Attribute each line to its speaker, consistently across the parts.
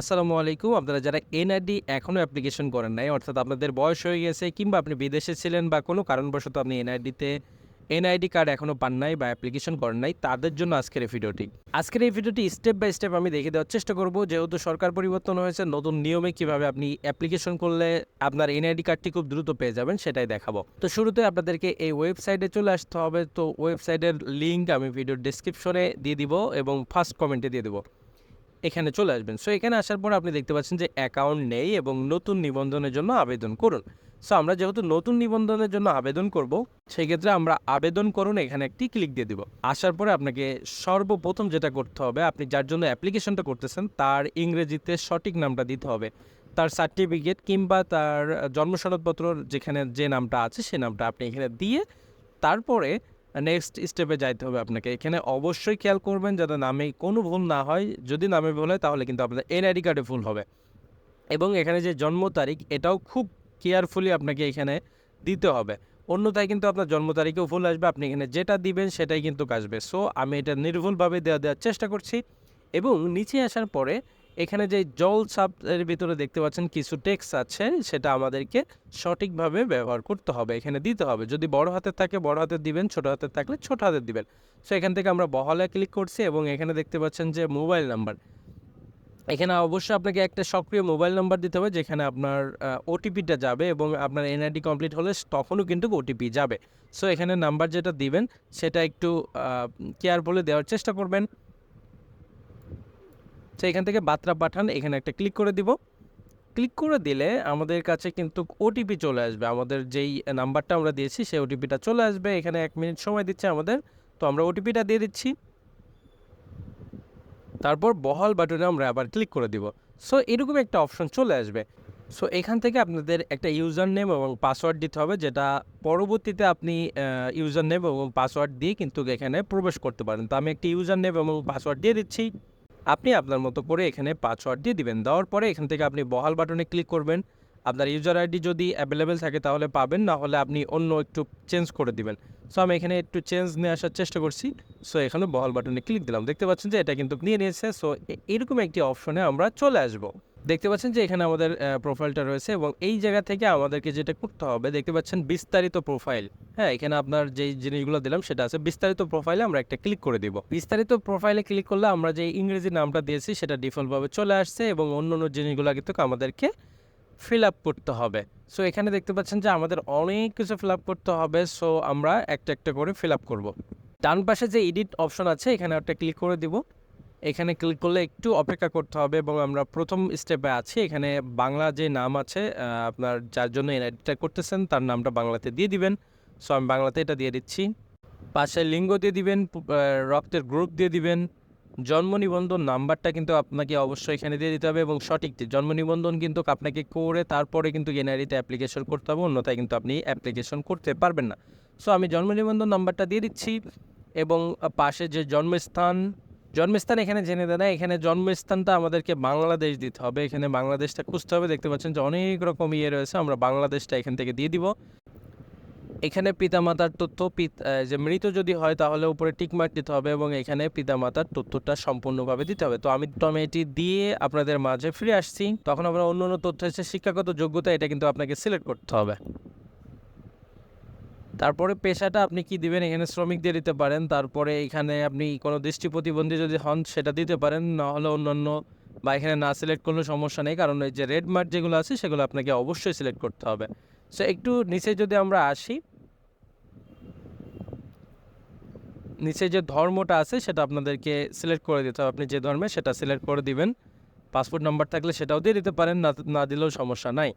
Speaker 1: আসসালামু আলাইকুম। আপনারা যারা এনআইডি এখনও অ্যাপ্লিকেশন করেন নাই, অর্থাৎ আপনাদের বয়স হয়ে গেছে, কিংবা আপনি বিদেশে ছিলেন বা কোনো কারণবশত আপনি এনআইডিতে এনআইডি কার্ড এখনও পান নাই বা অ্যাপ্লিকেশন করেন নাই, তাদের জন্য আজকের এই ভিডিওটি আজকের এই ভিডিওটি স্টেপ বাই স্টেপ আমি দেখে দেওয়ার চেষ্টা করব। যেহেতু সরকার পরিবর্তন হয়েছে, নতুন নিয়মে কীভাবে আপনি অ্যাপ্লিকেশন করলে আপনার এনআইডি কার্ডটি খুব দ্রুত পেয়ে যাবেন সেটাই দেখাবো। তো শুরুতে আপনাদেরকে এই ওয়েবসাইটে চলে আসতে হবে। তো ওয়েবসাইটের লিঙ্ক আমি ভিডিওর ডিসক্রিপশনে দিয়ে দিব এবং ফার্স্ট কমেন্টে দিয়ে দেবো। এখানে চলে আসবেন। সো এখানে আসার পর আপনি দেখতে পাচ্ছেন যে অ্যাকাউন্ট নেই এবং নতুন নিবন্ধনের জন্য আবেদন করুন। সো আমরা যেহেতু নতুন নিবন্ধনের জন্য আবেদন করব সেই ক্ষেত্রে আমরা আবেদন করুন এখানে একটি ক্লিক দিয়ে দিব। আসার পরে আপনাকে সর্বপ্রথম যেটা করতে হবে, আপনি যার জন্য অ্যাপ্লিকেশনটা করতেছেন, তার ইংরেজিতে সঠিক নামটা দিতে হবে। তার সার্টিফিকেট কিংবা তার জন্ম সনদপত্র যেখানে যে নামটা আছে, সে নামটা আপনি এখানে দিয়ে তারপরে নেক্সট স্টেপে যাইতে হবে আপনাকে। এখানে অবশ্যই খেয়াল করবেন যাতে নামে কোনো ভুল না হয়। যদি নামে ভুল হয়, তাহলে কিন্তু আপনার এনআইডি কার্ডে ভুল হবে। এবং এখানে যে জন্ম তারিখ, এটাও খুব কেয়ারফুলি আপনাকে এখানে দিতে হবে। অন্যথায় কিন্তু আপনার জন্ম তারিখেও ভুল আসবে। আপনি এখানে যেটা দিবেন, সেটাই কিন্তু আসবে সো আমি এটা নির্ভুলভাবে দেওয়া দেওয়ার চেষ্টা করছি। এবং নিচে আসার পরে এখানে যে জল সাপের ভিতরে দেখতে পাচ্ছেন কিছু টেক্স আছে, সেটা আমাদেরকে সঠিকভাবে ব্যবহার করতে হবে, এখানে দিতে হবে। যদি বড় হাতের থাকে, বড় হাতের দিবেন, ছোট হাতের থাকলে ছোট হাতের দিবেন। সো এখান থেকে আমরা বহলে ক্লিক করছি এবং এখানে দেখতে পাচ্ছেন যে মোবাইল নাম্বার এখানে অবশ্যই আপনাকে একটা সক্রিয় মোবাইল নাম্বার দিতে হবে, যেখানে আপনার ওটিপিটা যাবে এবং আপনার এনআইডি কমপ্লিট হলে তখনও কিন্তু ওটিপি যাবে। সো এখানে নাম্বার যেটা দিবেন, সেটা একটু কেয়ারফুলি দেওয়ার চেষ্টা করবেন। তো এখান থেকে বার্তা পাঠান, এখানে একটা ক্লিক করে দিব। ক্লিক করে দিলে আমাদের কাছে কিন্তু ওটিপি চলে আসবে। আমাদের যেই নাম্বারটা আমরা দিয়েছি, সেই ওটিপিটা চলে আসবে। এখানে এক মিনিট সময় দিচ্ছে আমাদের। তো আমরা ওটিপিটা দিয়ে দিচ্ছি। তারপর বহাল বাটনে আমরা আবার ক্লিক করে দিব। সো এরকম একটা অপশন চলে আসবে। সো এখান থেকে আপনাদের একটা ইউজার নেম এবং পাসওয়ার্ড দিতে হবে, যেটা পরবর্তীতে আপনি ইউজার নেম এবং পাসওয়ার্ড দিয়ে কিন্তু এখানে প্রবেশ করতে পারেন। তো আমি একটি ইউজার নেম এবং পাসওয়ার্ড দিয়ে দিচ্ছি। আপনি আপনার মতো করে এখানে পাসওয়ার্ড দিয়ে দিবেন। দেওয়ার পরে এখান থেকে আপনি বহাল বাটনে ক্লিক করবেন। আপনার ইউজার আইডি যদি অ্যাভেলেবেল থাকে তাহলে পাবেন, না হলে আপনি অন্য একটু চেঞ্জ করে দিবেন। সো আমি এখানে একটু চেঞ্জ নিয়ে আসার চেষ্টা করছি। সো এখানে বহাল বাটনে ক্লিক দিলাম। দেখতে পাচ্ছেন যে এটা কিন্তু নিয়ে নিয়েছে। সো এরকম একটি অপশনে আমরা চলে আসব। দেখতে পাচ্ছেন যে এখানে আমাদের প্রোফাইলটা রয়েছে এবং এই জায়গা থেকে আমাদেরকে যেটা করতে হবে, দেখতে পাচ্ছেন বিস্তারিত প্রোফাইল হ্যাঁ এখানে আপনার যেই জিনিসগুলো দিলাম সেটা আছে। বিস্তারিত প্রোফাইলে আমরা একটা ক্লিক করে দিব। বিস্তারিত প্রোফাইলে ক্লিক করলে আমরা যে ইংরেজি নামটা দিয়েছি সেটা ডিফল্টভাবে চলে আসছে এবং অন্য অন্য জিনিসগুলো কিন্তু আমাদেরকে ফিল আপ করতে হবে। সো এখানে দেখতে পাচ্ছেন যে আমাদের অনেক কিছু ফিল আপ করতে হবে। সো আমরা একটা একটা করে ফিল আপ করব। ডান পাশে যে এডিট অপশন আছে, এখানে একটা ক্লিক করে দিব। এখানে ক্লিক করলে একটু অপেক্ষা করতে হবে এবং আমরা প্রথম স্টেপে আছি। এখানে বাংলা যে নাম আছে আপনার যার জন্য এডিটটা করতেছেন, তার নামটা বাংলাতে দিয়ে দিবেন। সো আমি বাংলাতে এটা দিয়ে দিচ্ছি। পাশে লিঙ্গ দিয়ে দিবেন রক্তের গ্রুপ দিয়ে দিবেন। জন্ম নিবন্ধন নাম্বারটা কিন্তু আপনাকে অবশ্যই এখানে দিয়ে দিতে হবে এবং সঠিকটি জন্ম নিবন্ধন কিন্তু আপনাকে করে তারপরে কিন্তু এনআইডিতে অ্যাপ্লিকেশন করতে হবে, অন্যথায় কিন্তু আপনি অ্যাপ্লিকেশন করতে পারবেন না। সো আমি জন্ম নিবন্ধন নাম্বারটা দিয়ে দিচ্ছি এবং পাশে যে জন্মস্থান জন্মস্থান এখানে জেনে দেয় না। এখানে জন্মস্থানটা আমাদেরকে বাংলাদেশ দিতে হবে। এখানে বাংলাদেশটা খুঁজতে হবে। দেখতে পাচ্ছেন যে অনেক রকম ইয়ে রয়েছে। আমরা বাংলাদেশটা এখান থেকে দিয়ে দিব। এখানে পিতামাতার তথ্য যে মৃত যদি হয় তাহলে উপরে টিকমার্ক দিতে হবে এবং এখানে পিতামাতার তথ্যটা সম্পূর্ণভাবে দিতে হবে। তো আমি টমেটি দিয়ে আপনাদের মাঝে ফিরে আসছি। তখন আমরা অন্য অন্য তথ্য এসে শিক্ষাগত যোগ্যতা এটা কিন্তু আপনাকে সিলেক্ট করতে হবে। তারপরে পেশাটা আপনি কি দিবেন? এখানে শ্রমিক দিয়ে দিতে পারেন, তারপরে এখানে আপনি কোনো দৃষ্টি প্রতিবন্ধী যদি হন, সেটা দিতে পারেন, নাহলে অন্যান্য বা এখানে না সিলেক্ট করলে সমস্যা নেই, কারণ এই যে রেড মার্ক যেগুলো আছে, সেগুলো আপনাকে অবশ্যই সিলেক্ট করতে হবে। সো একটু নিচে যদি আমরা আসি, নিচে যে ধর্মটা আছে, সেটা আপনাদেরকে সিলেক্ট করে দিতে হবে। আপনি যে ধর্মে, সেটা সিলেক্ট করে দিবেন। পাসপোর্ট নাম্বার থাকলে সেটাও দিয়ে দিতে পারেন, না না দিলেও সমস্যা নাই।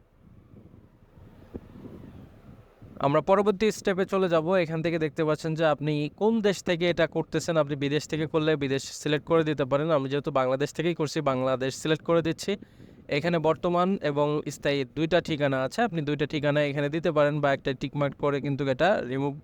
Speaker 1: আমরা পরবর্তী স্টেপে চলে যাব। এখান থেকে দেখতে পাচ্ছেন যে আপনি কোন দেশ থেকে এটা করতেছেন, আপনি বিদেশ থেকে করলে বিদেশ সিলেক্ট করে দিতে পারেন। আমি যেহেতু বাংলাদেশ থেকেই করছি, বাংলাদেশ সিলেক্ট করে দিচ্ছি। এখানে বর্তমান এবং স্থায়ী দুইটা ঠিকানা আছে। আপনি দুইটা ঠিকানা এখানে দিতে পারেন বা একটা টিকমার্ক করে কিন্তু এটা রিমুভ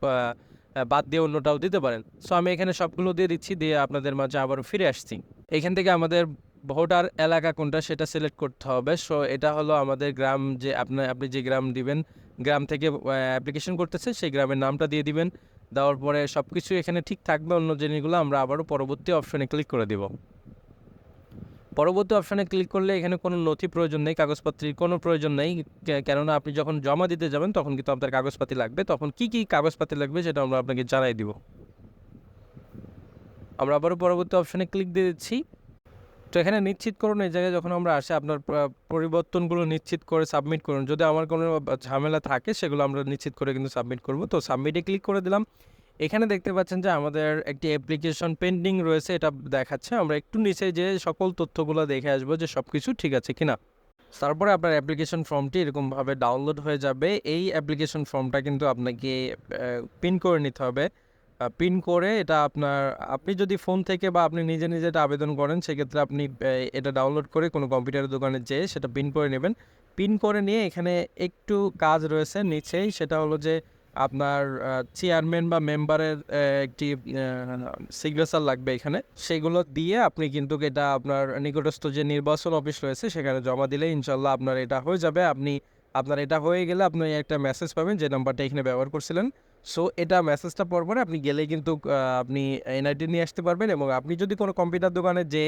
Speaker 1: বাদ দিয়ে অন্যটাও দিতে পারেন। সো আমি এখানে সবগুলো দিয়ে দিচ্ছি, দিয়ে আপনাদের মাঝে আবার ফিরে আসছি। এখান থেকে আমাদের ভোটার এলাকা কোনটা সেটা সিলেক্ট করতে হবে। সো এটা হলো আমাদের গ্রাম যে আপনার আপনি যে গ্রাম দিবেন, গ্রাম থেকে অ্যাপ্লিকেশন করতেছে, সেই গ্রামের নামটা দিয়ে দিবেন। দেওয়ার পরে সব কিছু এখানে ঠিক থাকবে, অন্য জিনিসগুলো আমরা আবারও পরবর্তী অপশনে ক্লিক করে দিব। পরবর্তী অপশানে ক্লিক করলে এখানে কোনো নথি প্রয়োজন নেই, কাগজপত্রের কোনো প্রয়োজন নেই। কেননা আপনি যখন জমা দিতে যাবেন, তখন কিন্তু আপনার কাগজপাতি লাগবে। তখন কি কি কাগজপাতি লাগবে সেটা আমরা আপনাকে জানাই দিব। আমরা আবারও পরবর্তী অপশানে ক্লিক দিয়ে দিচ্ছি তো এখানে নিশ্চিত করুন, এই জায়গায় যখন আমরা আসি, আপনার পরিবর্তনগুলো নিশ্চিত করে সাবমিট করুন। যদি আমার কোনো ঝামেলা থাকে, সেগুলো আমরা নিশ্চিত করে কিন্তু সাবমিট করব। তো সাবমিটে ক্লিক করে দিলাম। এখানে দেখতে পাচ্ছেন যে আমাদের একটি অ্যাপ্লিকেশন পেন্ডিং রয়েছে, এটা দেখাচ্ছে। আমরা একটু নিচে যে সকল তথ্যগুলো দেখে আসব যে সব কিছু ঠিক আছে কিনা। তারপরে আপনার অ্যাপ্লিকেশন ফর্মটি এরকমভাবে ডাউনলোড হয়ে যাবে। এই অ্যাপ্লিকেশন ফর্মটা কিন্তু আপনাকে পিন করে নিতে হবে। পিন করে এটা আপনার, আপনি যদি ফোন থেকে বা আপনি নিজে নিজে এটা আবেদন করেন, সেক্ষেত্রে আপনি এটা ডাউনলোড করে কোনো কম্পিউটারের দোকানে যেয়ে সেটা পিন করে নেবেন। পিন করে নিয়ে এখানে একটু কাজ রয়েছে নিচেই, সেটা হলো যে আপনার চেয়ারম্যান বা মেম্বারের একটি সিগনেচার লাগবে এখানে। সেগুলো দিয়ে আপনি কিন্তু এটা আপনার নিকটস্থ যে নির্বাচন অফিস রয়েছে, সেখানে জমা দিলে ইনশাল্লাহ আপনার এটা হয়ে যাবে। আপনি, আপনার এটা হয়ে গেলে আপনি একটা মেসেজ পাবেন যে নাম্বারটা এখানে ব্যবহার করছিলেন। সো এটা মেসেজটা পর পরে আপনি গেলেই কিন্তু আপনি এনআইটি নিয়ে আসতে পারবেন এবং আপনি যদি কোনো কম্পিউটার দোকানে যে